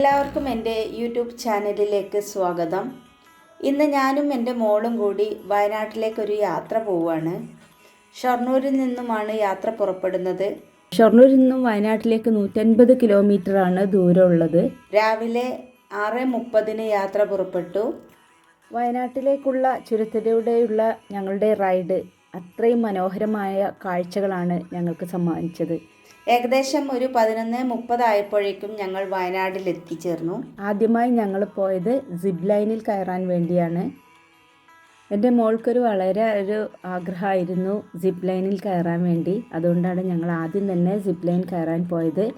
എല്ലാവർക്കും എന്റെ യൂട്യൂബ് ചാനലിലേക്ക് സ്വാഗതം. ഇന്ന് ഞാനും എന്റെ മോളും കൂടി വയനാട്ടിലേക്കൊരു യാത്ര പോവുകയാണ്. ഷൊർണൂരിൽ നിന്നുമാണ് യാത്ര പുറപ്പെടുന്നത്. ഷൊർണൂരിൽ നിന്നും വയനാട്ടിലേക്ക് നൂറ്റൻപത് കിലോമീറ്ററാണ് ദൂരമുള്ളത്. രാവിലെ ആറ് മുപ്പതിന് യാത്ര പുറപ്പെട്ടു. വയനാട്ടിലേക്കുള്ള ചുരത്തിലൂടെയുള്ള ഞങ്ങളുടെ റൈഡ് അത്രയും മനോഹരമായ കാഴ്ചകളാണ് ഞങ്ങൾക്ക് സമ്മാനിച്ചത്. ഏകദേശം ഒരു പതിനൊന്ന് മുപ്പതായപ്പോഴേക്കും ഞങ്ങൾ വയനാട്ടിൽ എത്തിച്ചേർന്നു ആദ്യമായി ഞങ്ങൾ പോയത് സിബ് ലൈനിൽ കയറാൻ വേണ്ടിയാണ്. എന്റെ മോൾക്കൊരു വളരെ ഒരു ആഗ്രഹമായിരുന്നു സിപ്പ് ലൈനിൽ കയറാൻ വേണ്ടി. അതുകൊണ്ടാണ് ഞങ്ങൾ ആദ്യം തന്നെ സിപ്പ് ലൈൻ കയറാൻ പോയത്.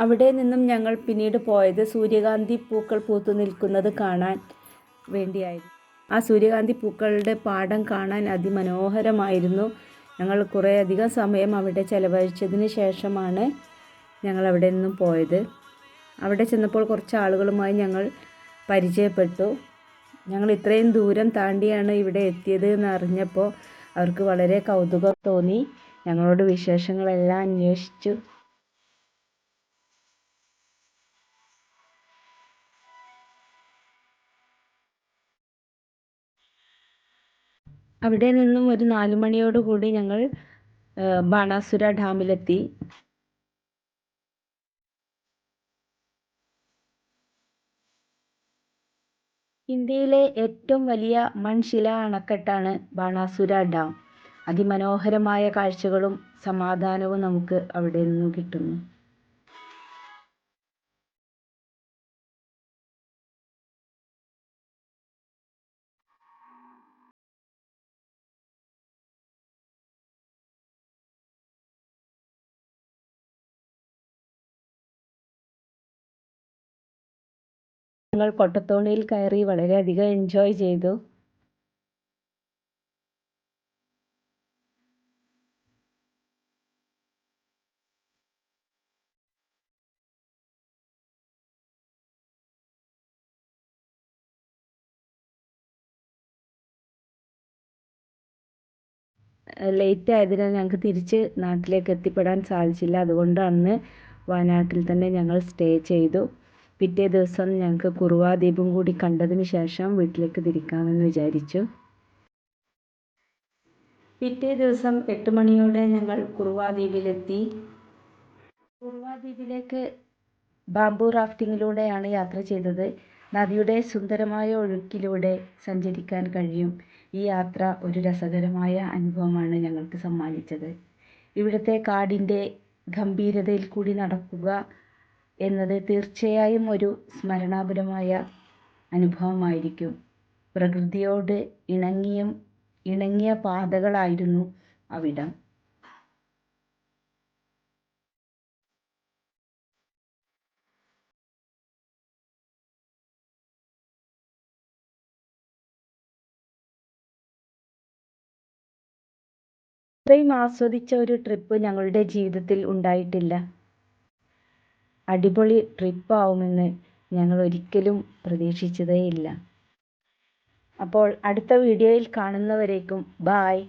അവിടെ നിന്നും ഞങ്ങൾ പിന്നീട് പോയത് സൂര്യകാന്തി പൂക്കൾ പൂത്തു നിൽക്കുന്നത് കാണാൻ വേണ്ടിയായിരുന്നു. ആ സൂര്യകാന്തി പൂക്കളുടെ പാടം കാണാൻ അതിമനോഹരമായിരുന്നു. ഞങ്ങൾ കുറേ അധികം സമയം അവിടെ ചെലവഴിച്ചതിന് ശേഷമാണ് ഞങ്ങൾ അവിടെ നിന്നും പോയത്. അവിടെ ചെന്നപ്പോൾ കുറച്ച് ആളുകളുമായി ഞങ്ങൾ പരിചയപ്പെട്ടു. ഞങ്ങൾ ഇത്രയും ദൂരം താണ്ടിയാണ് ഇവിടെ എത്തിയത് എന്ന് അറിഞ്ഞപ്പോൾ അവർക്ക് വളരെ കൗതുകം തോന്നി. ഞങ്ങളോട് വിശേഷങ്ങളെല്ലാം അന്വേഷിച്ചു. അവിടെ നിന്നും ഒരു നാല് മണിയോടുകൂടി ഞങ്ങൾ ബാണാസുര ഡാമിലെത്തി. ഇന്ത്യയിലെ ഏറ്റവും വലിയ മൺശില അണക്കെട്ടാണ് ബാണാസുര ഡാം. അതിമനോഹരമായ കാഴ്ചകളും സമാധാനവും നമുക്ക് അവിടെ നിന്നും കിട്ടുന്നു. ഞങ്ങൾ കൊട്ടത്തോണിയിൽ കയറി വളരെയധികം എൻജോയ് ചെയ്തു. ലേറ്റ് ആയതിനാൽ ഞങ്ങൾക്ക് തിരിച്ച് നാട്ടിലേക്ക് എത്തിപ്പെടാൻ സാധിച്ചില്ല. അതുകൊണ്ട് അന്ന് വയനാട്ടിൽ തന്നെ ഞങ്ങൾ സ്റ്റേ ചെയ്തു. പിറ്റേ ദിവസം ഞങ്ങൾക്ക് കുറുവാ ദ്വീപും കൂടി കണ്ടതിന് ശേഷം വീട്ടിലേക്ക് തിരിക്കാമെന്ന് വിചാരിച്ചു. പിറ്റേ ദിവസം എട്ട് മണിയോടെ ഞങ്ങൾ കുറുവാ ദ്വീപിലെത്തി കുറുവാ ദ്വീപിലേക്ക് ബാംബു റാഫ്റ്റിങ്ങിലൂടെയാണ് യാത്ര ചെയ്തത്. നദിയുടെ സുന്ദരമായ ഒഴുക്കിലൂടെ സഞ്ചരിക്കാൻ കഴിയും. ഈ യാത്ര ഒരു രസകരമായ അനുഭവമാണ് ഞങ്ങൾക്ക് സമ്മാനിച്ചത്. ഇവിടുത്തെ കാടിന്റെ ഗംഭീരതയിൽ കൂടി നടക്കുക എന്നത് തീർച്ചയായും ഒരു സ്മരണാപരമായ അനുഭവമായിരിക്കും. പ്രകൃതിയോട് ഇണങ്ങിയും ഇണങ്ങിയ പാതകളായിരുന്നു അവിടം. ഇത്രയും ആസ്വദിച്ച ഒരു ട്രിപ്പ് ഞങ്ങളുടെ ജീവിതത്തിൽ ഉണ്ടായിട്ടില്ല. അടിപൊളി ട്രിപ്പ് ആവുമെന്ന് ഞങ്ങൾ ഒരിക്കലും പ്രതീക്ഷിച്ചതേയില്ല. അപ്പോൾ അടുത്ത വീഡിയോയിൽ കാണുന്നവരേക്കും ബായ്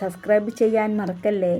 സബ്സ്ക്രൈബ് ചെയ്യാൻ മറക്കല്ലേ?